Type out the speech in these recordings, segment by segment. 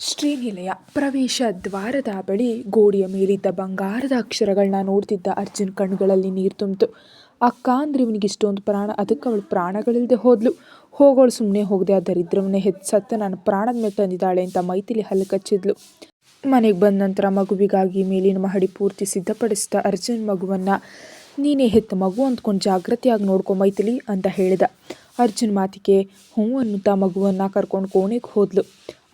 ಶ್ರೀನಿಲಯ ಪ್ರವೇಶ ದ್ವಾರದ ಬಳಿ ಗೋಡೆಯ ಮೇಲಿದ್ದ ಬಂಗಾರದ ಅಕ್ಷರಗಳನ್ನ ನೋಡ್ತಿದ್ದ ಅರ್ಜುನ್ ಕಣ್ಣುಗಳಲ್ಲಿ ನೀರು ತುಂಬಿತು. ಅಕ್ಕ ಅಂದ್ರೆ ಇವನಿಗೆ ಇಷ್ಟೊಂದು ಪ್ರಾಣ, ಅದಕ್ಕೆ ಅವಳು ಪ್ರಾಣಗಳಿಲ್ಲದೆ ಹೋದ್ಲು. ಹೋಗೋಳು ಸುಮ್ಮನೆ ಹೋಗದೆ ಆ ದರಿದ್ರವನ್ನೇ ಸತ್ತ ನಾನು ಪ್ರಾಣದ ಮೇಲೆ ತಂದಿದ್ದಾಳೆ ಅಂತ ಮೈತಿಲಿ ಹಲ್ಲು ಕಚ್ಚಿದ್ಲು. ಮನೆಗೆ ಬಂದ ನಂತರ ಮಗುವಿಗಾಗಿ ಮೇಲಿನ ಮಹಡಿ ಪೂರ್ತಿ ಸಿದ್ಧಪಡಿಸಿದ ಅರ್ಜುನ್ ಮಗುವನ್ನು, ನೀನೇ ಹೆತ್ತ ಮಗು ಅಂದ್ಕೊಂಡು ಜಾಗ್ರತೆಯಾಗಿ ನೋಡ್ಕೊ ಮೈತಿಲಿ ಅಂತ ಹೇಳಿದ. ಅರ್ಜುನ್ ಮಾತಿಗೆ, ಹ್ಞೂ ಅನ್ನುತ್ತಾ ಮಗುವನ್ನು ಕರ್ಕೊಂಡು ಕೋಣೆಗೆ ಹೋದ್ಲು.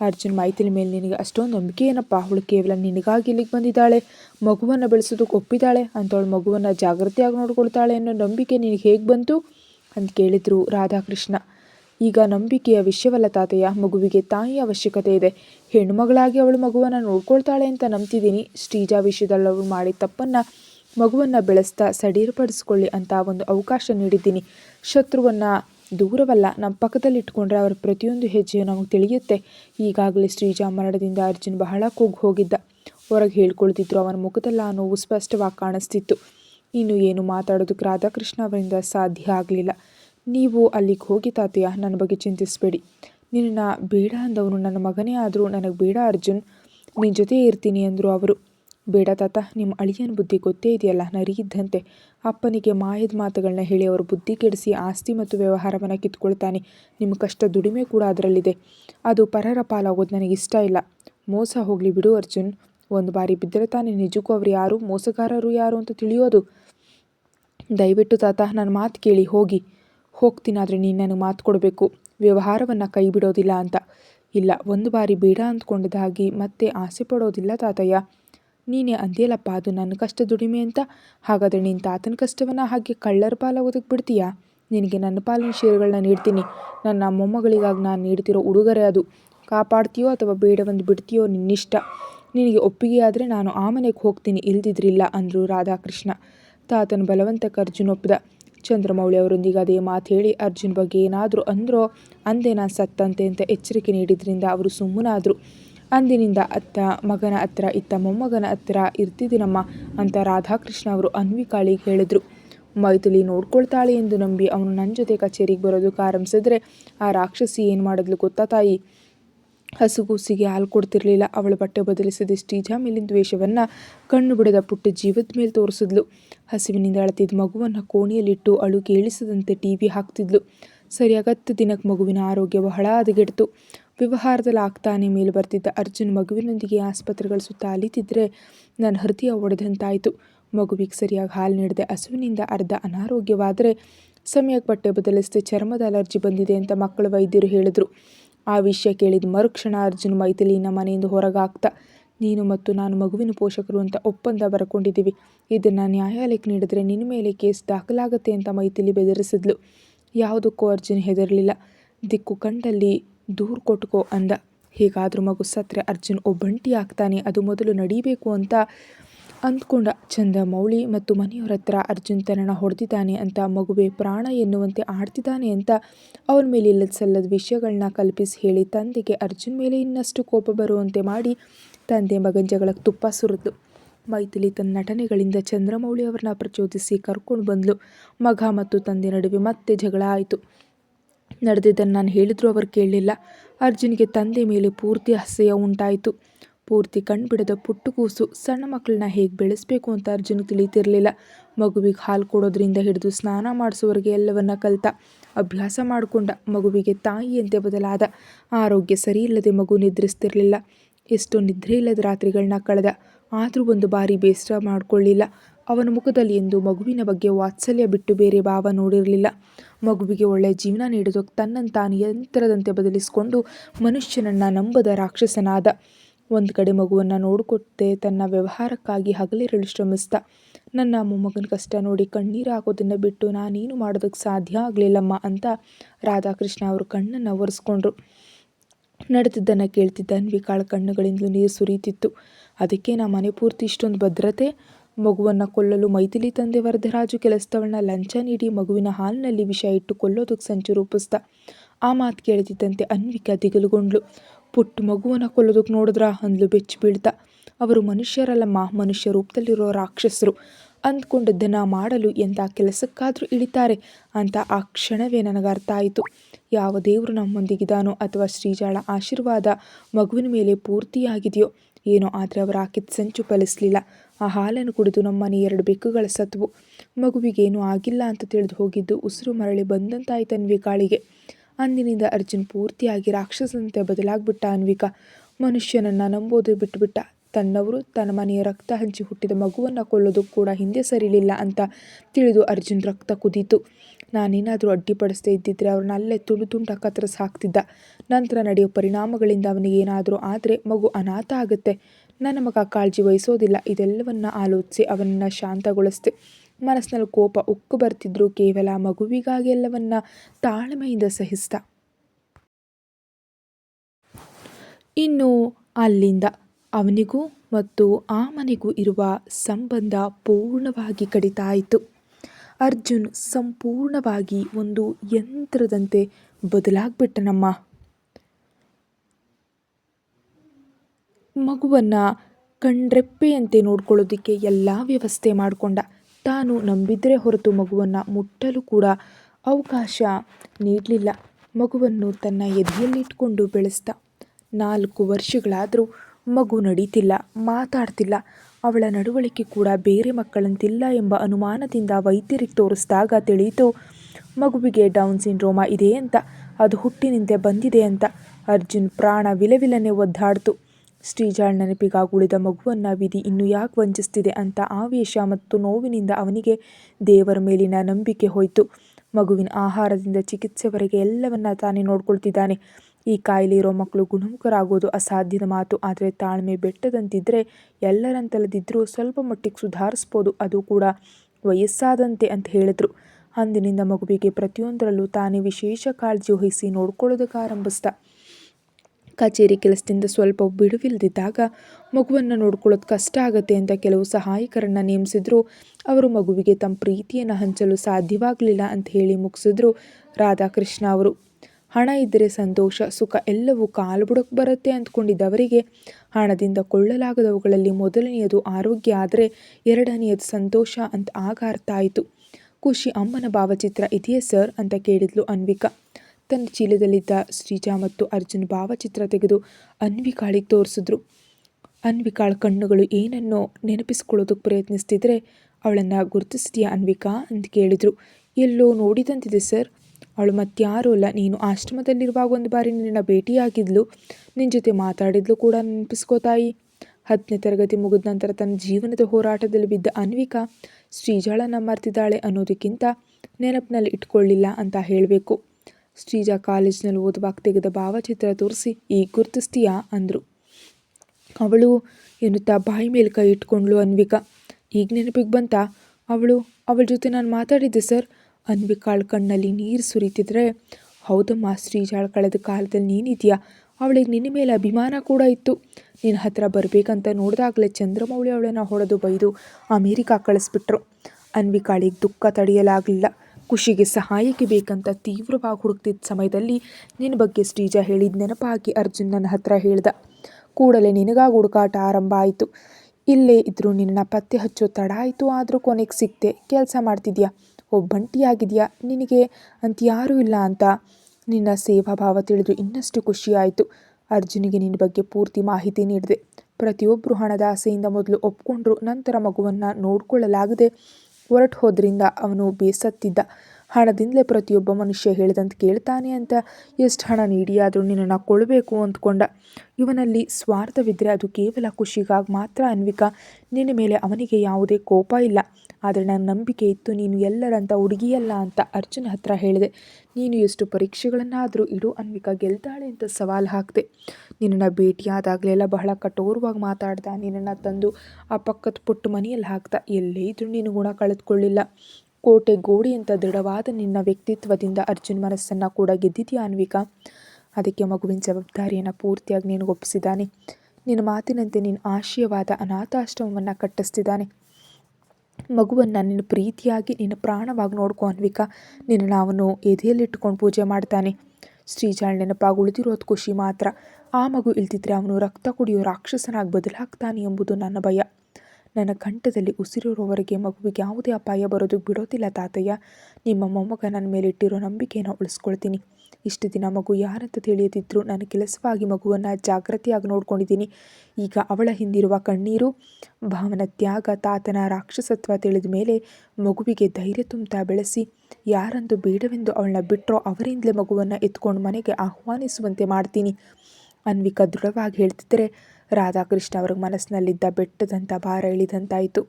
ಅರ್ಜುನ್ ಮೈಥಿಲಿ ಮೇಲೆ ನಿನಗೆ ಅಷ್ಟೊಂದು ನಂಬಿಕೆ ಏನಪ್ಪ? ಅವಳು ಕೇವಲ ನಿನಗಾಗಿ ಇಲ್ಲಿಗೆ ಬಂದಿದ್ದಾಳೆ. ಮಗುವನ್ನು ಬೆಳೆಸೋದಕ್ಕೆ ಒಪ್ಪಿದ್ದಾಳೆ. ಅಂತವಳು ಮಗುವನ್ನು ಜಾಗ್ರತೆಯಾಗಿ ನೋಡ್ಕೊಳ್ತಾಳೆ ಅನ್ನೋ ನಂಬಿಕೆ ನಿನಗೆ ಹೇಗೆ ಬಂತು? ಅಂತ ಕೇಳಿದರು ರಾಧಾಕೃಷ್ಣ. ಈಗ ನಂಬಿಕೆಯ ವಿಷಯವಲ್ಲ ತಾತಯ್ಯ, ಮಗುವಿಗೆ ತಾಯಿಯ ಅವಶ್ಯಕತೆ ಇದೆ. ಹೆಣ್ಣುಮಗಳಾಗಿ ಅವಳು ಮಗುವನ್ನು ನೋಡ್ಕೊಳ್ತಾಳೆ ಅಂತ ನಂಬ್ತಿದ್ದೀನಿ. ಶ್ರೀಜಾ ವಿಷಯದಲ್ಲಿ ಅವಳು ಮಾಡಿದ ತಪ್ಪನ್ನು ಮಗುವನ್ನು ಬೆಳೆಸ್ತಾ ಸಡೀರಪಡಿಸ್ಕೊಳ್ಳಿ ಅಂತ ಒಂದು ಅವಕಾಶ ನೀಡಿದ್ದೀನಿ. ಶತ್ರುವನ್ನು ದೂರವಲ್ಲ ನಮ್ಮ ಪಕ್ಕದಲ್ಲಿ ಇಟ್ಕೊಂಡ್ರೆ ಅವರ ಪ್ರತಿಯೊಂದು ಹೆಜ್ಜೆಯು ನಮಗೆ ತಿಳಿಯುತ್ತೆ. ಈಗಾಗಲೇ ಶ್ರೀಜಾ ಮರಣದಿಂದ ಅರ್ಜುನ್ ಬಹಳ ಕುಗ್ಗಿ ಹೋಗಿದ್ದ. ಹೊರಗೆ ಹೇಳ್ಕೊಳ್ತಿದ್ರು ಅವನ ಮುಖದಲ್ಲ ನೋವು ಸ್ಪಷ್ಟವಾಗಿ ಕಾಣಿಸ್ತಿತ್ತು. ಇನ್ನು ಏನು ಮಾತಾಡೋದಕ್ಕೆ ರಾಧಾಕೃಷ್ಣ ಅವರಿಂದ ಸಾಧ್ಯ ಆಗಲಿಲ್ಲ. ನೀವು ಅಲ್ಲಿಗೆ ಹೋಗಿ ತಾತಯ್ಯ ನನ್ನ ಬಗ್ಗೆ ಚಿಂತಿಸಬೇಡಿ. ನಿನ್ನ ಬೇಡ ಅಂದವನು ನನ್ನ ಮಗನೇ ಆದರೂ ನನಗೆ ಬೇಡ ಅರ್ಜುನ್. ನಿನ್ನ ಜೊತೆ ಇರ್ತೀನಿ ಅಂದರು ಅವರು. ಬೇಡ ತಾತ ನಿಮ್ಮ ಅಳಿಯನ ಬುದ್ಧಿ ಗೊತ್ತೇ ಇದೆಯಲ್ಲ, ನರಿ ಇದ್ದಂತೆ. ಅಪ್ಪನಿಗೆ ಮಾಯದ ಮಾತುಗಳನ್ನ ಹೇಳಿ ಅವರು ಬುದ್ಧಿ ಕೆಡಿಸಿ ಆಸ್ತಿ ಮತ್ತು ವ್ಯವಹಾರವನ್ನು ಕಿತ್ಕೊಳ್ತಾನೆ. ನಿಮ್ಮ ಕಷ್ಟ ದುಡಿಮೆ ಕೂಡ ಅದರಲ್ಲಿದೆ. ಅದು ಪರರ ಪಾಲಾಗೋದು ನನಗೆ ಇಷ್ಟ ಇಲ್ಲ. ಮೋಸ ಹೋಗಲಿ ಬಿಡು ಅರ್ಜುನ್. ಒಂದು ಬಾರಿ ಬಿದ್ದರೆ ತಾನೇ ನಿಜಕ್ಕೂ ಅವರು ಯಾರು, ಮೋಸಗಾರರು ಯಾರು ಅಂತ ತಿಳಿಯೋದು. ದಯವಿಟ್ಟು ತಾತ ನನ್ನ ಮಾತು ಕೇಳಿ, ಹೋಗಿ. ಹೋಗ್ತೀನಾದರೆ ನೀನು ನನಗೆ ಮಾತು ಕೊಡಬೇಕು. ವ್ಯವಹಾರವನ್ನು ಕೈ ಬಿಡೋದಿಲ್ಲ ಅಂತ. ಇಲ್ಲ, ಒಂದು ಬಾರಿ ಬೇಡ ಅಂದ್ಕೊಂಡಿದ್ದಾಗಿ ಮತ್ತೆ ಆಸೆ ಪಡೋದಿಲ್ಲ ತಾತಯ್ಯ. ನೀನೇ ಅಂದಿಯಲ್ಲಪ್ಪ ಅದು ನನ್ನ ಕಷ್ಟ ದುಡಿಮೆ ಅಂತ. ಹಾಗಾದರೆ ನಿನ್ನ ತಾತನ ಕಷ್ಟವನ್ನು ಹಾಗೆ ಕಳ್ಳರ ಪಾಲಾಗೋದಕ್ಕೆ ಬಿಡ್ತೀಯಾ ನಿನಗೆ ನನ್ನ ಪಾಲಿನ ಷೇರುಗಳನ್ನ ನೀಡ್ತೀನಿ. ನನ್ನ ಮೊಮ್ಮಗಳಿಗಾಗಿ ನಾನು ನೀಡ್ತಿರೋ ಉಡುಗೊರೆ ಅದು. ಕಾಪಾಡ್ತೀಯೋ ಅಥವಾ ಬೇಡವಂದು ಬಿಡ್ತೀಯೋ ನಿನ್ನಿಷ್ಟ. ನಿನಗೆ ಒಪ್ಪಿಗೆ ಆದರೆ ನಾನು ಆ ಮನೆಗೆ ಹೋಗ್ತೀನಿ, ಇಲ್ದಿದ್ರಿಲ್ಲ, ಅಂದರು ರಾಧಾಕೃಷ್ಣ. ತಾತನ ಬಲವಂತ ಅರ್ಜುನ್ ಒಪ್ಪಿದ ಚಂದ್ರಮೌಳಿ ಅವರೊಂದಿಗೆ ಅದೇ ಮಾತು ಹೇಳಿ, ಅರ್ಜುನ್ ಬಗ್ಗೆ ಏನಾದರೂ ಅಂದ್ರೋ, ಅಂದೇ ನಾನು ಸತ್ತಂತೆ ಅಂತ ಎಚ್ಚರಿಕೆ ನೀಡಿದ್ರಿಂದ ಅವರು ಸುಮ್ಮನಾದರು. ಅಂದಿನಿಂದ ಅತ್ತ ಮಗನ ಹತ್ರ ಇತ್ತ ಮೊಮ್ಮಗನ ಹತ್ರ ಇರ್ತಿದ್ದೀನಮ್ಮ ಅಂತ ರಾಧಾಕೃಷ್ಣ ಅವರು ಅನ್ವಿಕಾಳಿಗೆ ಹೇಳಿದ್ರು. ಮೈಥಿಲಿ ನೋಡ್ಕೊಳ್ತಾಳೆ ಎಂದು ನಂಬಿ ಅವನು ನನ್ನ ಜೊತೆ ಕಚೇರಿಗೆ ಬರೋದು ಆರಂಭಿಸಿದ್ರೆ ಆ ರಾಕ್ಷಸಿ ಏನು ಮಾಡಿದ್ಲು ಗೊತ್ತಾ ತಾಯಿ? ಹಸುಗೂಸಿಗೆ ಹಾಲು ಕೊಡ್ತಿರಲಿಲ್ಲ. ಅವಳ ಬಟ್ಟೆ ಬದಲಿಸದೆ ಸ್ಟೀಜ ಮೇಲಿನ ದ್ವೇಷವನ್ನು ಕಣ್ಣು ಬಿಡದ ಪುಟ್ಟ ಜೀವದ ಮೇಲೆ ತೋರಿಸಿದ್ಲು. ಹಸಿವಿನಿಂದ ಅಳತಿದ್ದ ಮಗುವನ್ನು ಕೋಣೆಯಲ್ಲಿಟ್ಟು ಅಳು ಕೇಳಿಸದಂತೆ ಟಿ ವಿ ಹಾಕ್ತಿದ್ಲು. ಸರಿಯಾಗತ್ತು ದಿನಕ್ಕೆ ಮಗುವಿನ ಆರೋಗ್ಯ ಬಹಳ ಹದಗೆಡ್ತು. ವ್ಯವಹಾರದಲ್ಲಿ ಆಗ್ತಾನೆ ಮೇಲೆ ಬರ್ತಿದ್ದ ಅರ್ಜುನ್ ಮಗುವಿನೊಂದಿಗೆ ಆಸ್ಪತ್ರೆಗಳ ಸುತ್ತ ಅಲಿತಿದ್ರೆ ನನ್ನ ಹೃದಯ ಒಡೆದಂತಾಯಿತು. ಮಗುವಿಗೆ ಸರಿಯಾಗಿ ಹಾಲು ನೀಡದೆ ಹಸುವಿನಿಂದ ಅರ್ಧ ಅನಾರೋಗ್ಯವಾದರೆ ಸಮಯಕ್ಕೆ ಬಟ್ಟೆ ಬದಲಿಸದೆ ಚರ್ಮದ ಅಲರ್ಜಿ ಬಂದಿದೆ ಅಂತ ಮಕ್ಕಳ ವೈದ್ಯರು ಹೇಳಿದರು. ಆ ವಿಷಯ ಕೇಳಿದ ಮರುಕ್ಷಣ ಅರ್ಜುನ್ ಮೈಥಿಲಿನ ಮನೆಯಿಂದ ಹೊರಗಾಗ್ತಾ, ನೀನು ಮತ್ತು ನಾನು ಮಗುವಿನ ಪೋಷಕರು ಅಂತ ಒಪ್ಪಂದ ಬರ್ಕೊಂಡಿದ್ದೀವಿ. ಇದನ್ನು ನ್ಯಾಯಾಲಯಕ್ಕೆ ನೀಡಿದರೆ ನಿನ್ನ ಮೇಲೆ ಕೇಸ್ ದಾಖಲಾಗುತ್ತೆ ಅಂತ ಮೈಥಿಲಿ ಬೆದರಿಸಿದ್ಲು. ಯಾವುದಕ್ಕೂ ಅರ್ಜುನ್ ಹೆದರಲಿಲ್ಲ. ದಿಕ್ಕು ಕಂಡಲ್ಲಿ ದೂರು ಕೊಟ್ಕೋ ಅಂದ. ಹೇಗಾದರೂ ಮಗು ಸತ್ರೆ ಅರ್ಜುನ್ ಒಬ್ಬಂಟಿ ಆಗ್ತಾನೆ, ಅದು ಮೊದಲು ನಡೀಬೇಕು ಅಂತ ಅಂದ್ಕೊಂಡ. ಚಂದ್ರಮೌಳಿ ಮತ್ತು ಮನೆಯವರ ಹತ್ರ ಅರ್ಜುನ್ ತನ್ನನ್ನು ಹೊಡೆದಿದ್ದಾನೆ ಅಂತ ಮಗುವೆ ಪ್ರಾಣ ಎನ್ನುವಂತೆ ಆಡ್ತಿದ್ದಾನೆ ಅಂತ ಅವನ ಮೇಲೆ ಇಲ್ಲದ ಸಲ್ಲದ ವಿಷಯಗಳನ್ನ ಕಲ್ಪಿಸಿ ಹೇಳಿ ತಂದೆಗೆ ಅರ್ಜುನ್ ಮೇಲೆ ಇನ್ನಷ್ಟು ಕೋಪ ಬರುವಂತೆ ಮಾಡಿ ತಂದೆ ಮಗನ ಜಗಳಕ್ಕೆ ತುಪ್ಪ ಸುರಿದ್ಲು. ಮೈಥಿಲಿ ತನ್ನ ನಟನೆಗಳಿಂದ ಚಂದ್ರಮೌಳಿ ಅವರನ್ನ ಪ್ರಚೋದಿಸಿ ಕರ್ಕೊಂಡು ಬಂದ್ಲು. ಮಗ ಮತ್ತು ತಂದೆ ನಡುವೆ ಮತ್ತೆ ಜಗಳ ಆಯಿತು. ನಡೆದಿದ್ದನ್ನು ನಾನು ಹೇಳಿದರೂ ಅವರು ಕೇಳಲಿಲ್ಲ. ಅರ್ಜುನಿಗೆ ತಂದೆ ಮೇಲೆ ಪೂರ್ತಿ ಅಸಹ್ಯ ಉಂಟಾಯಿತು. ಪೂರ್ತಿ ಕಣ್ಬಿಡದ ಪುಟ್ಟು ಕೂಸು ಸಣ್ಣ ಮಕ್ಕಳನ್ನ ಹೇಗೆ ಬೆಳೆಸಬೇಕು ಅಂತ ಅರ್ಜುನ್ ತಿಳಿತಿರಲಿಲ್ಲ. ಮಗುವಿಗೆ ಹಾಲು ಕೊಡೋದ್ರಿಂದ ಹಿಡಿದು ಸ್ನಾನ ಮಾಡಿಸೋವರೆಗೆ ಎಲ್ಲವನ್ನ ಕಲಿತ ಅಭ್ಯಾಸ ಮಾಡಿಕೊಂಡ ಮಗುವಿಗೆ ತಾಯಿಯಂತೆ ಬದಲಾದ ಆರೋಗ್ಯ ಸರಿ ಇಲ್ಲದೆ ಮಗು ನಿದ್ರಿಸ್ತಿರಲಿಲ್ಲ. ಎಷ್ಟೋ ನಿದ್ರೆ ಇಲ್ಲದ ರಾತ್ರಿಗಳನ್ನ ಕಳೆದ. ಆದರೂ ಒಂದು ಬಾರಿ ಬೇಸರ ಮಾಡಿಕೊಳ್ಳಿಲ್ಲ. ಅವನ ಮುಖದಲ್ಲಿ ಎಂದು ಮಗುವಿನ ಬಗ್ಗೆ ವಾತ್ಸಲ್ಯ ಬಿಟ್ಟು ಬೇರೆ ಭಾವ ನೋಡಿರಲಿಲ್ಲ. ಮಗುವಿಗೆ ಒಳ್ಳೆಯ ಜೀವನ ನೀಡಿದ ತನ್ನನ್ನು ತಾನು ಯಂತ್ರದಂತೆ ಬದಲಿಸಿಕೊಂಡು ಮನುಷ್ಯನನ್ನು ನಂಬದ ರಾಕ್ಷಸನಾದ. ಒಂದು ಕಡೆ ಮಗುವನ್ನು ನೋಡಿಕೊಟ್ಟೆ ತನ್ನ ವ್ಯವಹಾರಕ್ಕಾಗಿ ಹಗಲಿರಳು ಶ್ರಮಿಸ್ದ ನನ್ನ ಮೊಮ್ಮಗನ ಕಷ್ಟ ನೋಡಿ ಕಣ್ಣೀರು ಹಾಕೋದನ್ನು ಬಿಟ್ಟು ನಾನೇನು ಮಾಡೋದಕ್ಕೆ ಸಾಧ್ಯ ಆಗಲಿಲ್ಲಮ್ಮ ಅಂತ ರಾಧಾಕೃಷ್ಣ ಅವರು ಕಣ್ಣನ್ನು ಒರೆಸ್ಕೊಂಡ್ರು. ನಡೆದಿದ್ದನ್ನು ಕೇಳ್ತಿದ್ದ ಅನ್ವಿಕಾಳ ಕಣ್ಣುಗಳಿಂದಲೂ ನೀರು ಸುರಿಯುತ್ತಿತ್ತು. ಅದಕ್ಕೆ ನಾ ಮನೆ ಪೂರ್ತಿ ಇಷ್ಟೊಂದು ಭದ್ರತೆ ಮಗುವನ್ನು ಕೊಲ್ಲಲು ಮೈಥಿಲಿ ತಂದೆ ವರದರಾಜು ಕೆಲಸದವಳನ್ನ ಲಂಚ ನೀಡಿ ಮಗುವಿನ ಹಾಲಿನಲ್ಲಿ ವಿಷ ಇಟ್ಟು ಕೊಲ್ಲೋದಕ್ಕೆ ಸಂಚು ರೂಪಿಸ್ದ. ಆ ಮಾತು ಕೇಳಿದಂತೆ ಅನ್ವಿಕಾ ದಿಗಲುಗೊಂಡ್ಲು ಪುಟ್ಟ ಮಗುವನ್ನು ಕೊಲ್ಲೋದಕ್ಕೆ ನೋಡಿದ್ರ ಅಂದ್ಲು ಬೆಚ್ಚಿ ಬೀಳ್ತಾ. ಅವರು ಮನುಷ್ಯರಲ್ಲಮ್ಮ, ಮನುಷ್ಯ ರೂಪದಲ್ಲಿರೋ ರಾಕ್ಷಸರು. ಅಂದ್ಕೊಂಡಿದ್ದನ್ನು ಮಾಡಲು ಎಂಥ ಕೆಲಸಕ್ಕಾದರೂ ಇಳಿತಾರೆ ಅಂತ ಆ ಕ್ಷಣವೇ ನನಗೆ ಅರ್ಥ ಆಯಿತು. ಯಾವ ದೇವರು ನಮ್ಮೊಂದಿಗಿದಾನೋ ಅಥವಾ ಶ್ರೀಜಾಳ ಆಶೀರ್ವಾದ ಮಗುವಿನ ಮೇಲೆ ಪೂರ್ತಿಯಾಗಿದೆಯೋ ಏನೋ ಆದರೆ ಅವರು ಹಾಕಿದ ಸಂಚು ಫಲಿಸಲಿಲ್ಲ. ಆ ಹಾಲನ್ನು ಕುಡಿದು ನಮ್ಮನೆ ಎರಡು ಬೆಕ್ಕುಗಳ ಸತ್ವು. ಮಗುವಿಗೇನೂ ಆಗಿಲ್ಲ ಅಂತ ತಿಳಿದು ಹೋಗಿದ್ದು ಉಸಿರು ಮರಳಿ ಬಂದಂತಾಯ್ತು ಅನ್ವಿಕಾಳಿಗೆ ಅಂದಿನಿಂದ ಅರ್ಜುನ್ ಪೂರ್ತಿಯಾಗಿ ರಾಕ್ಷಸಂತೆ ಬದಲಾಗ್ಬಿಟ್ಟ ಅನ್ವಿಕಾ. ಮನುಷ್ಯನನ್ನು ನಂಬೋದು ಬಿಟ್ಟುಬಿಟ್ಟ ತನ್ನವರು ತನ್ನ ಮನೆಯ ರಕ್ತ ಹಂಚಿ ಹುಟ್ಟಿದ ಮಗುವನ್ನು ಕೊಲ್ಲೋದು ಕೂಡ ಹಿಂದೆ ಸರಿಲಿಲ್ಲ ಅಂತ ತಿಳಿದು ಅರ್ಜುನ್ ರಕ್ತ ಕುದೀತು. ನಾನೇನಾದರೂ ಅಡ್ಡಿಪಡಿಸದೇ ಇದ್ದಿದ್ರೆ ಅವ್ರನ್ನ ಅಲ್ಲೇ ತುಳು ತುಂಟ ಕತ್ತರಿಸಿ ಹಾಕ್ತಿದ್ದ ನಂತರ ನಡೆಯೋ ಪರಿಣಾಮಗಳಿಂದ ಅವನಿಗೆ ಏನಾದರೂ ಆದರೆ ಮಗು ಅನಾಥ ಆಗುತ್ತೆ. ನನ್ನ ಮಗ ಕಾಳಜಿ ವಹಿಸೋದಿಲ್ಲ. ಇದೆಲ್ಲವನ್ನ ಆಲೋಚಿಸಿ ಅವನನ್ನು ಶಾಂತಗೊಳಿಸಿದೆ. ಮನಸ್ಸಿನಲ್ಲಿ ಕೋಪ ಉಕ್ಕು ಬರ್ತಿದ್ರು. ಕೇವಲ ಮಗುವಿಗಾಗಿ ಎಲ್ಲವನ್ನ ತಾಳ್ಮೆಯಿಂದ ಸಹಿಸ್ದ. ಇನ್ನು ಅಲ್ಲಿಂದ ಅವನಿಗೂ ಮತ್ತು ಆ ಮನೆಗೂ ಇರುವ ಸಂಬಂಧ ಪೂರ್ಣವಾಗಿ ಕಡಿತಾಯಿತು. ಅರ್ಜುನ್ ಸಂಪೂರ್ಣವಾಗಿ ಒಂದು ಯಂತ್ರದಂತೆ ಬದಲಾಗ್ಬಿಟ್ಟನಮ್ಮ. ಮಗುವನ್ನು ಕಣ್ರೆಪ್ಪೆಯಂತೆ ನೋಡ್ಕೊಳ್ಳೋದಕ್ಕೆ ಎಲ್ಲ ವ್ಯವಸ್ಥೆ ಮಾಡಿಕೊಂಡ. ತಾನು ನಂಬಿದ್ರೆ ಹೊರತು ಮಗುವನ್ನು ಮುಟ್ಟಲು ಕೂಡ ಅವಕಾಶ ನೀಡಲಿಲ್ಲ. ಮಗುವನ್ನು ತನ್ನ ಎದೆಯಲ್ಲಿಟ್ಕೊಂಡು ಬೆಳೆಸ್ದ. ನಾಲ್ಕು ವರ್ಷಗಳಾದರೂ ಮಗು ನಡೀತಿಲ್ಲ, ಮಾತಾಡ್ತಿಲ್ಲ. ಅವಳ ನಡವಳಿಕೆ ಕೂಡ ಬೇರೆ ಮಕ್ಕಳಂತಿಲ್ಲ ಎಂಬ ಅನುಮಾನದಿಂದ ವೈದ್ಯರಿಗೆ ತೋರಿಸಿದಾಗ ತಿಳಿಯಿತು, ಮಗುವಿಗೆ ಡೌನ್ ಸಿಂಡ್ರೋಮ ಇದೆ ಅಂತ, ಅದು ಹುಟ್ಟಿನಿಂದೆ ಬಂದಿದೆ ಅಂತ. ಅರ್ಜುನ್ ಪ್ರಾಣ ವಿಲವಿಲನೆ ಒದ್ದಾಡ್ತು. ಶ್ರೀಜಾಳ್ ನೆನಪಿಗಾಗುಳಿದ ಮಗುವನ್ನು ವಿಧಿ ಇನ್ನು ಯಾಕೆ ವಂಚಿಸ್ತಿದೆ ಅಂತ ಆವೇಶ ಮತ್ತು ನೋವಿನಿಂದ ಅವನಿಗೆ ದೇವರ ಮೇಲಿನ ನಂಬಿಕೆ ಹೋಯಿತು. ಮಗುವಿನ ಆಹಾರದಿಂದ ಚಿಕಿತ್ಸೆವರೆಗೆ ಎಲ್ಲವನ್ನ ತಾನೇ ನೋಡ್ಕೊಳ್ತಿದ್ದಾನೆ. ಈ ಕಾಯಿಲೆ ಇರೋ ಮಕ್ಕಳು ಗುಣಮುಖರಾಗೋದು ಅಸಾಧ್ಯದ ಮಾತು. ಆದರೆ ತಾಳ್ಮೆ ಬೆಟ್ಟದಂತಿದ್ದರೆ ಎಲ್ಲರಂತಲ್ಲದಿದ್ದರೂ ಸ್ವಲ್ಪ ಮಟ್ಟಿಗೆ ಸುಧಾರಿಸ್ಬೋದು. ಅದು ಕೂಡ ವಯಸ್ಸಾದಂತೆ ಅಂತ ಹೇಳಿದ್ರು. ಅಂದಿನಿಂದ ಮಗುವಿಗೆ ಪ್ರತಿಯೊಂದರಲ್ಲೂ ತಾನೇ ವಿಶೇಷ ಕಾಳಜಿ ವಹಿಸಿ ನೋಡ್ಕೊಳ್ಳೋದಕ್ಕೆ ಆರಂಭಿಸ್ದ. ಕಚೇರಿ ಕೆಲಸದಿಂದ ಸ್ವಲ್ಪ ಬಿಡುವಿಲ್ಲದಿದ್ದಾಗ ಮಗುವನ್ನು ನೋಡ್ಕೊಳ್ಳೋದು ಕಷ್ಟ ಆಗುತ್ತೆ ಅಂತ ಕೆಲವು ಸಹಾಯಕರನ್ನು ನೇಮಿಸಿದ್ರು. ಅವರು ಮಗುವಿಗೆ ತಮ್ಮ ಪ್ರೀತಿಯನ್ನು ಹಂಚಲು ಸಾಧ್ಯವಾಗಲಿಲ್ಲ ಅಂತ ಹೇಳಿ ಮುಗಿಸಿದ್ರು. ರಾಧಾಕೃಷ್ಣ ಅವರು ಹಣ ಇದ್ದರೆ ಸಂತೋಷ, ಸುಖ ಎಲ್ಲವೂ ಕಾಲು ಬುಡಕ್ಕೆ ಬರುತ್ತೆ ಅಂದ್ಕೊಂಡಿದ್ದವರಿಗೆ. ಹಣದಿಂದ ಕೊಳ್ಳಲಾಗದವುಗಳಲ್ಲಿ ಮೊದಲನೆಯದು ಆರೋಗ್ಯ, ಆದರೆ ಎರಡನೆಯದು ಸಂತೋಷ ಅಂತ ಆಗ ಅರ್ಥ ಆಯಿತು. ಖುಷಿ ಅಮ್ಮನ ಭಾವಚಿತ್ರ ಇದೆಯೇ ಸರ್? ಅಂತ ಕೇಳಿದ್ಲು ಅನ್ವಿಕಾ. ತನ್ನ ಚೀಲದಲ್ಲಿದ್ದ ಶ್ರೀಜಾ ಮತ್ತು ಅರ್ಜುನ್ ಭಾವಚಿತ್ರ ತೆಗೆದು ಅನ್ವಿಕಾಳಿಗೆ ತೋರಿಸಿದ್ರು. ಅನ್ವಿಕಾಳ ಕಣ್ಣುಗಳು ಏನನ್ನೋ ನೆನಪಿಸ್ಕೊಳ್ಳೋದಕ್ಕೆ ಪ್ರಯತ್ನಿಸ್ತಿದ್ರೆ ಅವಳನ್ನು ಗುರುತಿಸ್ತೀಯಾ ಅನ್ವಿಕಾ? ಅಂತ ಕೇಳಿದರು. ಎಲ್ಲೋ ನೋಡಿದಂತಿದೆ ಸರ್. ಅವಳು ಮತ್ಯಾರೂ ಅಲ್ಲ, ನೀನು ಆಶ್ರಮದಲ್ಲಿರುವಾಗ ಒಂದು ಬಾರಿ ನಿನ್ನ ಭೇಟಿಯಾಗಿದ್ಲು. ನಿನ್ನ ಜೊತೆ ಮಾತಾಡಿದ್ಲು ಕೂಡ ನೆನಪಿಸ್ಕೋ ತಾಯಿ. ಹತ್ತನೇ ತರಗತಿ ಮುಗಿದ ನಂತರ ತನ್ನ ಜೀವನದ ಹೋರಾಟದಲ್ಲಿ ಬಿದ್ದ ಅನ್ವಿಕಾ ಶ್ರೀಜಾಳನ್ನು ಮರ್ತಿದ್ದಾಳೆ ಅನ್ನೋದಕ್ಕಿಂತ ನೆನಪಿನಲ್ಲಿ ಇಟ್ಕೊಳ್ಳಿಲ್ಲ ಅಂತ ಹೇಳಬೇಕು. ಶ್ರೀಜಾ ಕಾಲೇಜ್ನಲ್ಲಿ ಓದುವಾಗ ತೆಗೆದ ಭಾವಚಿತ್ರ ತೋರಿಸಿ ಈಗ ಗುರುತಿಸ್ತೀಯಾ? ಅಂದರು. ಅವಳು, ಎನ್ನುತ್ತಾ ಬಾಯಿ ಮೇಲೆ ಕೈ ಇಟ್ಕೊಂಡ್ಳು ಅನ್ವಿಕಾ. ಈಗ ನೆನಪಿಗೆ ಬಂತ? ಅವಳು, ಅವಳ ಜೊತೆ ನಾನು ಮಾತಾಡಿದ್ದೆ ಸರ್. ಅನ್ವಿಕಾಳ್ ಕಣ್ಣಲ್ಲಿ ನೀರು ಸುರಿತಿದ್ರೆ ಹೌದಮ್ಮ ಶ್ರೀಜಾಳ್ ಕಳೆದ ಕಾಲದಲ್ಲಿ ನೀನಿದೆಯಾ? ಅವಳಿಗೆ ನಿನ್ನ ಮೇಲೆ ಅಭಿಮಾನ ಕೂಡ ಇತ್ತು. ನಿನ್ನ ಹತ್ರ ಬರಬೇಕಂತ ನೋಡಿದಾಗಲೇ ಚಂದ್ರಮೌಳಿ ಅವಳನ್ನು ಹೊಡೆದು ಬೈದು ಅಮೇರಿಕಾ ಕಳಿಸ್ಬಿಟ್ರು. ಅನ್ವಿಕಾಳಿಗೆ ದುಃಖ ತಡೆಯಲಾಗಲಿಲ್ಲ. ಖುಷಿಗೆ ಸಹಾಯಕ್ಕೆ ಬೇಕಂತ ತೀವ್ರವಾಗಿ ಹುಡುಕ್ತಿದ್ದ ಸಮಯದಲ್ಲಿ ನಿನ್ನ ಬಗ್ಗೆ ಶ್ರೀಜಾ ಹೇಳಿದ ನೆನಪಾಗಿ ಅರ್ಜುನ್ ನನ್ನ ಹತ್ರ ಹೇಳ್ದ. ಕೂಡಲೇ ನಿನಗಾಗಿ ಹುಡುಕಾಟ ಆರಂಭ ಆಯಿತು. ಇಲ್ಲೇ ಇದ್ದರೂ ನಿನ್ನ ಪತ್ತೆ ಹಚ್ಚೋ ತಡ ಆಯಿತು, ಆದರೂ ಕೊನೆಗೆ ಸಿಕ್ತೆ ಕೆಲಸ ಮಾಡ್ತಿದ್ಯಾ? ಒಬ್ಬಂಟಿಯಾಗಿದೆಯಾ ನಿನಗೆ ಅಂತ ಯಾರೂ ಇಲ್ಲ ಅಂತ. ನಿನ್ನ ಸೇವಾ ಭಾವ ತಿಳಿದು ಇನ್ನಷ್ಟು ಖುಷಿಯಾಯಿತು. ಅರ್ಜುನಿಗೆ ನಿನ್ನ ಬಗ್ಗೆ ಪೂರ್ತಿ ಮಾಹಿತಿ ನೀಡಿದೆ. ಪ್ರತಿಯೊಬ್ಬರು ಹಣದ ಆಸೆಯಿಂದ ಮೊದಲು ಒಪ್ಕೊಂಡ್ರು, ನಂತರ ಮಗುವನ್ನು ನೋಡಿಕೊಳ್ಳಲಾಗದೆ ಹೊರಟು ಹೋದ್ರಿಂದ ಅವನು ಬೇಸತ್ತಿದ್ದ. ಹಣದಿಂದಲೇ ಪ್ರತಿಯೊಬ್ಬ ಮನುಷ್ಯ ಹೇಳಿದಂತೆ ಕೇಳ್ತಾನೆ ಅಂತ ಎಷ್ಟು ಹಣ ನೀಡಿಯಾದರೂ ನಿನ್ನನ್ನು ಕೊಡಬೇಕು ಅಂದ್ಕೊಂಡ. ಇವನಲ್ಲಿ ಸ್ವಾರ್ಥವಿದ್ದರೆ ಅದು ಕೇವಲ ಖುಷಿಗಾಗಿ ಮಾತ್ರ ಅನ್ವಿಕಾ, ನಿನ್ನ ಮೇಲೆ ಅವನಿಗೆ ಯಾವುದೇ ಕೋಪ ಇಲ್ಲ. ಆದರೆ ನನ್ನ ನಂಬಿಕೆ ಇತ್ತು, ನೀನು ಎಲ್ಲರಂತ ಹುಡುಗಿಯಲ್ಲ ಅಂತ ಅರ್ಜುನ ಹತ್ರ ಹೇಳಿದೆ. ನೀನು ಎಷ್ಟು ಪರೀಕ್ಷೆಗಳನ್ನಾದರೂ ಇಡು, ಅನ್ವಿಕಾ ಗೆಲ್ತಾಳೆ ಅಂತ ಸವಾಲು ಹಾಕಿದೆ. ನಿನ್ನನ್ನು ಭೇಟಿಯಾದಾಗಲೆಲ್ಲ ಬಹಳ ಕಠೋರವಾಗಿ ಮಾತಾಡ್ದ, ನಿನ್ನನ್ನು ತಂದು ಆ ಪಕ್ಕದ ಪುಟ್ಟು ಮನೆಯಲ್ಲಿ ಹಾಕ್ದ. ಎಲ್ಲೇ ಇದ್ರೂ ನೀನು ಗುಣ ಕಳೆದುಕೊಳ್ಳಿಲ್ಲ. ಕೋಟೆ ಗೋಡಿ ಅಂತ ದೃಢವಾದ ನಿನ್ನ ವ್ಯಕ್ತಿತ್ವದಿಂದ ಅರ್ಜುನ್ ಮನಸ್ಸನ್ನು ಕೂಡ ಗೆದ್ದಿದೆಯಾ ಅನ್ವಿಕಾ? ಅದಕ್ಕೆ ಮಗುವಿನ ಜವಾಬ್ದಾರಿಯನ್ನು ಪೂರ್ತಿಯಾಗಿ ನೀನು ಒಪ್ಪಿಸಿದ್ದಾನೆ ನಿನ್ನ ಮಾತಿನಂತೆ ನಿನ್ನ ಆಶಯವಾದ ಅನಾಥಾಶ್ರಮವನ್ನು ಕಟ್ಟಿಸ್ತಿದ್ದಾನೆ ಮಗುವನ್ನು ನಿನ್ನ ಪ್ರೀತಿಯಾಗಿ, ನಿನ್ನ ಪ್ರಾಣವಾಗಿ ನೋಡ್ಕೊ ಅನ್ವಿಕ. ನಿನ್ನ ಅವನು ಎದೆಯಲ್ಲಿಟ್ಟುಕೊಂಡು ಪೂಜೆ ಮಾಡ್ತಾನೆ. ಶ್ರೀಜಾಳ್ ನೆನಪಾಗಿ ಉಳಿದಿರೋದು ಖುಷಿ ಮಾತ್ರ. ಆ ಮಗು ಇಲ್ದಿದ್ರೆ ಅವನು ರಕ್ತ ಕುಡಿಯೋ ರಾಕ್ಷಸನಾಗಿ ಬದಲಾಗ್ತಾನೆ ಎಂಬುದು ನನ್ನ ಭಯ. ನನ್ನ ಕಂಠದಲ್ಲಿ ಉಸಿರಿರೋವರೆಗೆ ಮಗುವಿಗೆ ಯಾವುದೇ ಅಪಾಯ ಬರೋದಕ್ಕೆ ಬಿಡೋದಿಲ್ಲ ತಾತಯ್ಯ. ನಿಮ್ಮ ಮೊಮ್ಮಗ ನನ್ನ ಮೇಲೆ ಇಟ್ಟಿರೋ ನಂಬಿಕೆಯನ್ನು ಉಳಿಸ್ಕೊಳ್ತೀನಿ. ಇಷ್ಟು ದಿನ ಮಗು ಯಾರಂತ ತಿಳಿಯದಿದ್ದರೂ ನಾನು ಕೆಲಸವಾಗಿ ಮಗುವನ್ನು ಜಾಗ್ರತೆಯಾಗಿ ನೋಡ್ಕೊಂಡಿದ್ದೀನಿ. ಈಗ ಅವಳ ಹಿಂದಿರುವ ಕಣ್ಣೀರು, ಭಾವನ ತ್ಯಾಗ, ತಾತನ ರಾಕ್ಷಸತ್ವ ತಿಳಿದ ಮೇಲೆ ಮಗುವಿಗೆ ಧೈರ್ಯ ತುಂಬುತ್ತಾ ಬೆಳೆಸಿ, ಯಾರಂದು ಬೇಡವೆಂದು ಅವಳನ್ನ ಬಿಟ್ಟರೋ ಅವರಿಂದಲೇ ಮಗುವನ್ನು ಎತ್ಕೊಂಡು ಮನೆಗೆ ಆಹ್ವಾನಿಸುವಂತೆ ಮಾಡ್ತೀನಿ. ಅನ್ವಿಕಾ ದೃಢವಾಗಿ ಹೇಳ್ತಿದ್ದರೆ, ರಾಧಾಕೃಷ್ಣ ಅವ್ರ ಮನಸ್ಸಿನಲ್ಲಿದ್ದ ಬೆಟ್ಟದಂಥ ಭಾರ ಇಳಿದಂತಾಯಿತು.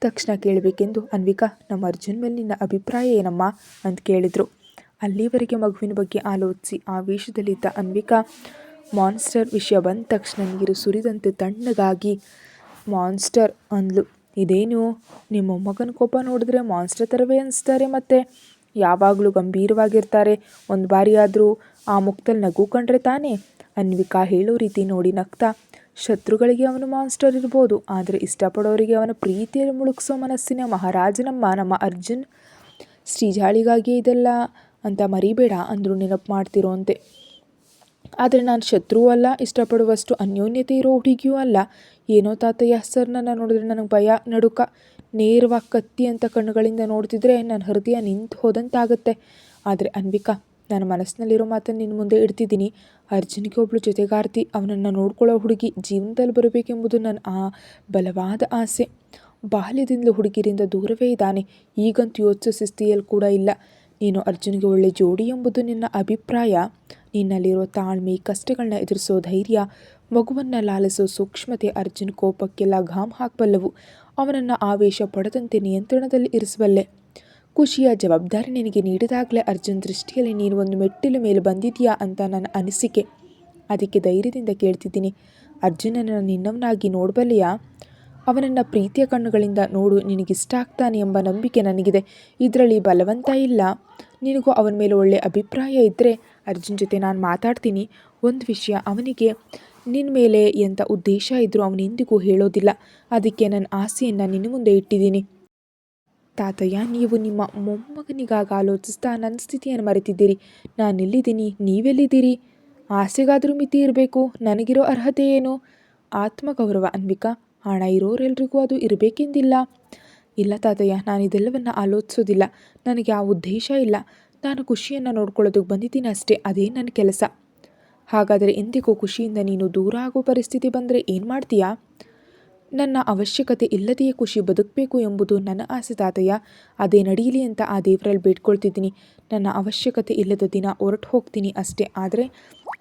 ತಕ್ಷಣ ಕೇಳಬೇಕೆಂದು ಅನ್ವಿಕಾ, ನಮ್ಮ ಅರ್ಜುನ್ ಮೇಲೆ ನಿನ್ನ ಅಭಿಪ್ರಾಯ ಏನಮ್ಮ? ಅಂತ ಕೇಳಿದರು. ಅಲ್ಲಿವರೆಗೆ ಮಗುವಿನ ಬಗ್ಗೆ ಆಲೋಚಿಸಿ. ಆವೇಶದಲ್ಲಿದ್ದ ಅನ್ವಿಕಾ ಮಾನ್ಸ್ಟರ್ ವಿಷಯ ಬಂದ ತಕ್ಷಣ ನೀರು ಸುರಿದಂತೆ ತಣ್ಣಗಾಗಿ, ಮಾನ್ಸ್ಟರ್, ಅಂದ್ಲು, ಇದೇನು? ನಿಮ್ಮ ಮಗನ ಕೋಪ ನೋಡಿದ್ರೆ ಮಾನ್ಸ್ಟರ್ ಥರವೇ ಅನಿಸ್ತಾರೆ ಮತ್ತು? ಯಾವಾಗಲೂ ಗಂಭೀರವಾಗಿರ್ತಾರೆ. ಒಂದು ಬಾರಿ ಆದರೂ ಆ ಮುಖದಲ್ಲಿ ನಗು ಕಂಡ್ರೆ ತಾನೇ? ಅನ್ವಿಕಾ ಹೇಳೋ ರೀತಿ ನೋಡಿ ನಗ್ತಾ, ಶತ್ರುಗಳಿಗೆ ಅವನು ಮಾನ್ಸ್ಟರ್ ಇರ್ಬೋದು, ಆದರೆ ಇಷ್ಟಪಡೋರಿಗೆ ಅವನ ಪ್ರೀತಿಯಲ್ಲಿ ಮುಳುಗಿಸೋ ಮನಸ್ಸಿನ ಮಹಾರಾಜನಮ್ಮ, ನಮ್ಮ ಅರ್ಜುನ್ ಶ್ರೀಜಾಳಿಗಾಗಿ ಇದೆಲ್ಲ ಅಂತ ಮರಿಬೇಡ ಅಂದರು ನೆನಪು ಮಾಡ್ತಿರೋ ಅಂತೆ ಆದರೆ ನಾನು ಶತ್ರುವೂ ಅಲ್ಲ, ಇಷ್ಟಪಡುವಷ್ಟು ಅನ್ಯೋನ್ಯತೆ ಇರೋ ಹುಡುಗಿಯೂ ಅಲ್ಲ. ಏನೋ ತಾತಯ್ಯ ಸರ್ ನನ್ನ ನೋಡಿದ್ರೆ ನನಗೆ ಭಯ, ನಡುಕ. ನೇರವಾಗಿ ಕತ್ತಿ ಅಂತ ಕಣ್ಣುಗಳಿಂದ ನೋಡ್ತಿದ್ರೆ ನನ್ನ ಹೃದಯ ನಿಂತು ಹೋದಂತಾಗುತ್ತೆ. ಆದರೆ ಅನ್ವಿಕಾ ನನ್ನ ಮನಸ್ಸಿನಲ್ಲಿರೋ ಮಾತನ್ನು ನಿನ್ನ ಮುಂದೆ ಇಡ್ತಿದ್ದೀನಿ. ಅರ್ಜುನಿಗೆ ಒಬ್ಳು ಜೊತೆಗಾರ್ತಿ, ಅವನನ್ನು ನೋಡ್ಕೊಳ್ಳೋ ಹುಡುಗಿ ಜೀವನದಲ್ಲಿ ಬರಬೇಕೆಂಬುದು ನನ್ನ ಆ ಬಲವಾದ ಆಸೆ. ಬಾಲ್ಯದಿಂದಲೂ ಹುಡುಗಿರಿಂದ ದೂರವೇ ಇದ್ದಾನೆ. ಈಗಂತೂ ಯೋಚಿಸೋ ಸ್ಥಿತಿಯಲ್ಲಿ ಕೂಡ ಇಲ್ಲ. ನೀನು ಅರ್ಜುನಿಗೆ ಒಳ್ಳೆ ಜೋಡಿ ಎಂಬುದು ನಿನ್ನ ಅಭಿಪ್ರಾಯ. ನಿನ್ನಲ್ಲಿರೋ ತಾಳ್ಮೆ ಕಷ್ಟಗಳನ್ನ ಎದುರಿಸೋ ಧೈರ್ಯ, ಮಗುವನ್ನು ಲಾಲಿಸೋ ಸೂಕ್ಷ್ಮತೆ ಅರ್ಜುನ್ ಕೋಪಕ್ಕೆ ಘಾಮ್ ಹಾಕಬಲ್ಲವು. ಅವನನ್ನು ಆವೇಶ ಪಡದಂತೆ ನಿಯಂತ್ರಣದಲ್ಲಿ ಇರಿಸಬಲ್ಲೆ ಖುಷಿಯ ಜವಾಬ್ದಾರಿ ನಿನಗೆ ನೀಡಿದಾಗಲೇ ಅರ್ಜುನ್ ದೃಷ್ಟಿಯಲ್ಲಿ ನೀನು ಒಂದು ಮೆಟ್ಟಿಲು ಮೇಲೆ ಬಂದಿದೆಯಾ ಅಂತ ನನ್ನ ಅನಿಸಿಕೆ. ಅದಕ್ಕೆ ಧೈರ್ಯದಿಂದ ಕೇಳ್ತಿದ್ದೀನಿ. ಅರ್ಜುನನ್ನು ನಿನ್ನವನಾಗಿ ನೋಡಬಲ್ಲೆಯಾ? ಅವನನ್ನು ಪ್ರೀತಿಯ ಕಣ್ಣುಗಳಿಂದ ನೋಡು ನಿನಗಿಷ್ಟ ಆಗ್ತಾನೆ ಎಂಬ ನಂಬಿಕೆ ನನಗಿದೆ. ಇದರಲ್ಲಿ ಬಲವಂತ ಇಲ್ಲ. ನಿನಗೂ ಅವನ ಮೇಲೆ ಒಳ್ಳೆಯ ಅಭಿಪ್ರಾಯ ಇದ್ದರೆ ಅರ್ಜುನ್ ಜೊತೆ ನಾನು ಮಾತಾಡ್ತೀನಿ. ಒಂದು ವಿಷಯ ಅವನಿಗೆ ನಿನ್ನ ಮೇಲೆ ಎಂಥ ಉದ್ದೇಶ ಇದ್ದರೂ ಅವನೆಂದಿಗೂ ಹೇಳೋದಿಲ್ಲ. ಅದಕ್ಕೆ ನನ್ನ ಆಸೆಯನ್ನು ನಿನ್ನ ಮುಂದೆ ಇಟ್ಟಿದ್ದೀನಿ. ತಾತಯ್ಯ, ನೀವು ನಿಮ್ಮ ಮೊಮ್ಮಗನಿಗಾಗಿ ಆಲೋಚಿಸ್ತಾ ನನ್ನ ಸ್ಥಿತಿಯನ್ನು ಮರೆತಿದ್ದೀರಿ. ನಾನೆಲ್ಲಿದ್ದೀನಿ ನೀವೆಲ್ಲಿದ್ದೀರಿ? ಆಸೆಗಾದರೂ ಮಿತಿ ಇರಬೇಕು. ನನಗಿರೋ ಅರ್ಹತೆ ಏನು? ಆತ್ಮಗೌರವ, ಅನ್ವಿಕಾ. ಹಣ ಇರೋರೆಲ್ರಿಗೂ ಅದು ಇರಬೇಕೆಂದಿಲ್ಲ. ಇಲ್ಲ ತಾತಯ್ಯ, ನಾನು ಇದೆಲ್ಲವನ್ನು ಆಲೋಚಿಸೋದಿಲ್ಲ ನನಗೆ ಆ ಉದ್ದೇಶ ಇಲ್ಲ. ನಾನು ಖುಷಿಯನ್ನು ನೋಡ್ಕೊಳ್ಳೋದಕ್ಕೆ ಬಂದಿದ್ದೀನಿ ಅಷ್ಟೇ. ಅದೇ ನನ್ನ ಕೆಲಸ. ಹಾಗಾದರೆ ಎಂದಿಗೂ ಖುಷಿಯಿಂದ ನೀನು ದೂರ ಆಗೋ ಪರಿಸ್ಥಿತಿ ಬಂದರೆ ಏನು ಮಾಡ್ತೀಯಾ? ನನ್ನ ಅವಶ್ಯಕತೆ ಇಲ್ಲದೆಯೇ ಖುಷಿ ಬದುಕಬೇಕು ಎಂಬುದು ನನ್ನ ಆಸೆ ತಾತಯ್ಯ. ಅದೇ ನಡೀಲಿ ಅಂತ ಆ ದೇವರಲ್ಲಿ ಬೇಡ್ಕೊಳ್ತಿದ್ದೀನಿ. ನನ್ನ ಅವಶ್ಯಕತೆ ಇಲ್ಲದ ದಿನ ಹೊರಟು ಹೋಗ್ತೀನಿ ಅಷ್ಟೇ. ಆದರೆ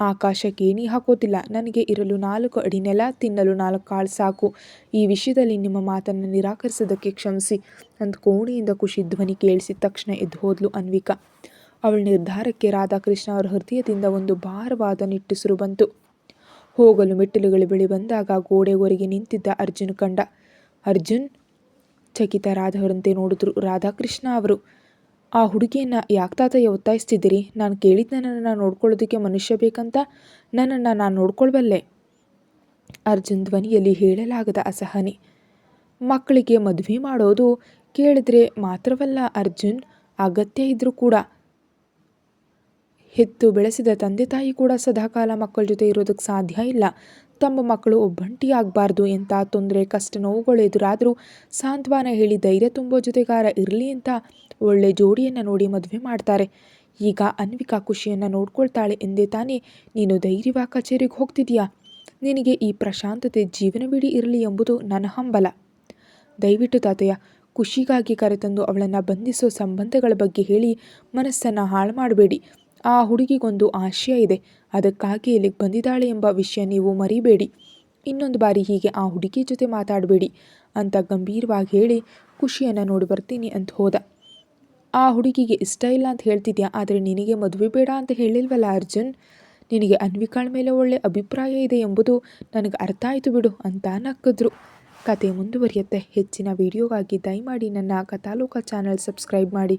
ಆಕಾಶಕ್ಕೆ ಏಣಿ ಹಾಕೋದಿಲ್ಲ. ನನಗೆ ಇರಲು ನಾಲ್ಕು ಅಡಿ ನೆಲ, ತಿನ್ನಲು ನಾಲ್ಕು ಕಾಳು ಸಾಕು. ಈ ವಿಷಯದಲ್ಲಿ ನಿಮ್ಮ ಮಾತನ್ನು ನಿರಾಕರಿಸೋದಕ್ಕೆ ಕ್ಷಮಿಸಿ ಅಂತ ಕೋಣೆಯಿಂದ ಖುಷಿ ಧ್ವನಿ ಕೇಳಿಸಿದ ತಕ್ಷಣ ಎದ್ದು ಹೋದ್ಲು ಅನ್ವಿಕಾ. ಅವಳ ನಿರ್ಧಾರಕ್ಕೆ ರಾಧಾಕೃಷ್ಣ ಅವರ ಹೃದಯದಿಂದ ಒಂದು ಭಾರವಾದ ನಿಟ್ಟುಸಿರು ಬಂತು. ಹೋಗಲು ಮೆಟ್ಟಿಲುಗಳು ಬಳಿ ಬಂದಾಗ ಗೋಡೆವರೆಗೆ ನಿಂತಿದ್ದ ಅರ್ಜುನ್ ಕಂಡ. ಅರ್ಜುನ್ ಚಕಿತರಾದವರಂತೆ ನೋಡಿದ್ರು ರಾಧಾಕೃಷ್ಣ ಅವರು. ಆ ಹುಡುಗಿಯನ್ನು ಯಾಕೆ ತಾತಯ್ಯ ಒತ್ತಾಯಿಸ್ತಿದ್ದೀರಿ? ನಾನು ಕೇಳಿದ್ದ ನನ್ನನ್ನು ನೋಡ್ಕೊಳ್ಳೋದಕ್ಕೆ ಮನುಷ್ಯ ಬೇಕಂತ ನನ್ನನ್ನು ನಾನು ನೋಡ್ಕೊಳ್ಬಲ್ಲೆ ಅರ್ಜುನ್ ಧ್ವನಿಯಲ್ಲಿ ಹೇಳಲಾಗದ ಅಸಹನೆ. ಮಕ್ಕಳಿಗೆ ಮದುವೆ ಮಾಡೋದು ಕೇಳಿದ್ರೆ ಮಾತ್ರವಲ್ಲ ಅರ್ಜುನ್, ಅಗತ್ಯ ಇದ್ದರೂ ಕೂಡ. ಹೆತ್ತು ಬೆಳೆಸಿದ ತಂದೆ ತಾಯಿ ಕೂಡ ಸದಾಕಾಲ ಮಕ್ಕಳ ಜೊತೆ ಇರೋದಕ್ಕೆ ಸಾಧ್ಯ ಇಲ್ಲ. ತಮ್ಮ ಮಕ್ಕಳು ಒಬ್ಬಂಟಿಯಾಗಬಾರ್ದು, ಎಂಥ ತೊಂದರೆ, ಕಷ್ಟ, ನೋವುಗಳು ಎದುರಾದರೂ ಸಾಂತ್ವನ ಹೇಳಿ ಧೈರ್ಯ ತುಂಬೋ ಜೊತೆಗಾರ ಇರಲಿ ಅಂತ ಒಳ್ಳೆ ಜೋಡಿಯನ್ನು ನೋಡಿ ಮದುವೆ ಮಾಡ್ತಾರೆ. ಈಗ ಅನ್ವಿಕಾ ಖುಷಿಯನ್ನು ನೋಡ್ಕೊಳ್ತಾಳೆ ಎಂದೇ ತಾನೇ, ನೀನು ಧೈರ್ಯವ ಕಚೇರಿಗೆ ಹೋಗ್ತಿದೀಯಾ? ನಿನಗೆ ಈ ಪ್ರಶಾಂತತೆ ಜೀವನವಿಡೀ ಇರಲಿ ಎಂಬುದು ನನ್ನ ಹಂಬಲ. ದಯವಿಟ್ಟು ತಾತಯ್ಯ ಖುಷಿಗಾಗಿ ಕರೆತಂದು ಅವಳನ್ನು ಬಂಧಿಸೋ ಸಂಬಂಧಗಳ ಬಗ್ಗೆ ಹೇಳಿ ಮನಸ್ಸನ್ನು ಹಾಳು ಮಾಡಬೇಡಿ. ಆ ಹುಡುಗಿಗೊಂದು ಆಶಯ ಇದೆ. ಅದಕ್ಕಾಗಿ ಇಲ್ಲಿಗೆ ಬಂದಿದ್ದಾಳೆ ಎಂಬ ವಿಷಯ ನೀವು ಮರಿಬೇಡಿ. ಇನ್ನೊಂದು ಬಾರಿ ಹೀಗೆ ಆ ಹುಡುಗಿ ಜೊತೆ ಮಾತಾಡಬೇಡಿ ಅಂತ ಗಂಭೀರವಾಗಿ ಹೇಳಿ ಖುಷಿಯನ್ನು ನೋಡಿ ಬರ್ತೀನಿ ಅಂತ ಹೋದ. ಆ ಹುಡುಗಿಗೆ ಇಷ್ಟ ಇಲ್ಲ ಅಂತ ಹೇಳ್ತಿದ್ಯಾ? ಆದರೆ ನಿನಗೆ ಮದುವೆ ಬೇಡ ಅಂತ ಹೇಳಿಲ್ವಲ್ಲ ಅರ್ಜುನ್? ನಿನಗೆ ಅನ್ವಿಕಾಳ ಮೇಲೆ ಒಳ್ಳೆ ಅಭಿಪ್ರಾಯ ಇದೆ ಎಂಬುದು ನನಗೆ ಅರ್ಥ ಆಯಿತು ಬಿಡು ಅಂತ ನಕ್ಕಿದ್ರು. ಕತೆ ಮುಂದುವರಿಯುತ್ತೆ. ಹೆಚ್ಚಿನ ವಿಡಿಯೋಗಾಗಿ ದಯಮಾಡಿ ನನ್ನ ಕಥಾಲೋಕ ಚಾನಲ್ ಸಬ್ಸ್ಕ್ರೈಬ್ ಮಾಡಿ.